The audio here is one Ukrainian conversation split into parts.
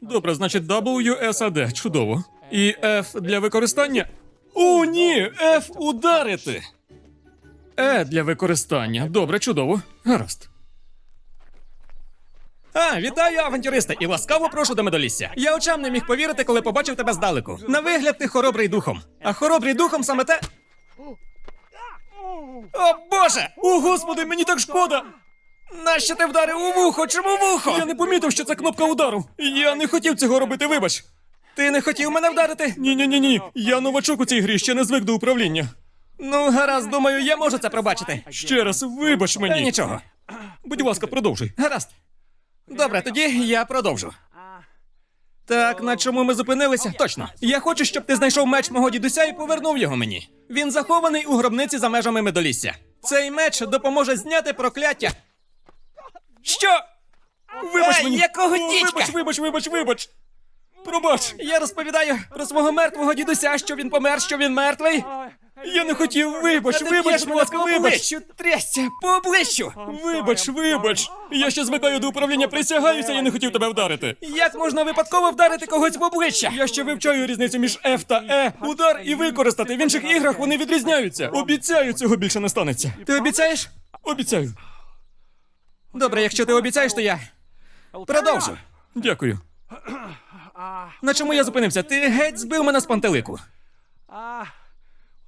Добре, значить WSAD. Чудово. І F для використання. О, ні! F ударити. Е для використання. Добре, чудово. Гаразд. А, вітаю, авантюристи, і ласкаво прошу до медолісся. Я очам не міг повірити, коли побачив тебе здалеку. На вигляд ти хоробрий духом. А хоробрий духом саме те. О боже! О, господи, мені так шкода! Нащо ти вдарив у вухо? Чому вухо? Я не помітив, що це кнопка удару. Я не хотів цього робити, вибач. Ти не хотів мене вдарити? Ні, ні, ні, ні. Я новачок у цій грі, ще не звик до управління. Ну, гаразд, думаю, я можу це пробачити. Ще раз, вибач Та мені. нічого. Будь ласка, продовжуй. Гаразд. Добре, тоді я продовжу. Так, на чому ми зупинилися? Точно. Я хочу, щоб ти знайшов меч мого дідуся і повернув його мені. Він захований у гробниці за межами медолісся. Цей меч допоможе зняти прокляття. Що? Вибач мені. якого дідька? Вибач, вибач, вибач, вибач. Пробач. Я розповідаю про свого мертвого дідуся, що він помер, що він мертвий. Я не хотів, вибач, вибач, б'єш будь ласка, вибач. трясся, по обличчю. Вибач, вибач. Я ще звикаю до управління, присягаюся, я не хотів тебе вдарити. Як можна випадково вдарити когось в обличчя? Я ще вивчаю різницю між F та E. Удар і використати. В інших іграх вони відрізняються. Обіцяю, цього більше не станеться. Ти обіцяєш? Обіцяю. Добре, якщо ти обіцяєш, то я продовжу. Дякую. На чому я зупинився? Ти геть збив мене з пантелику.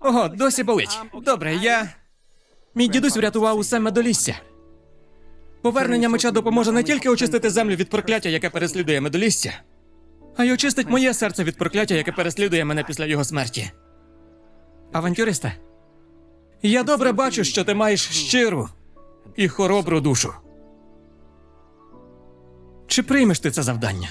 Ого, досі болить. Добре, я. Мій дідусь врятував усе медолісся. Повернення меча допоможе не тільки очистити землю від прокляття, яке переслідує медолісся, а й очистить моє серце від прокляття, яке переслідує мене після його смерті. Авантюристе, я добре бачу, що ти маєш щиру і хоробру душу. Чи приймеш ти це завдання?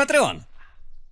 Patreon.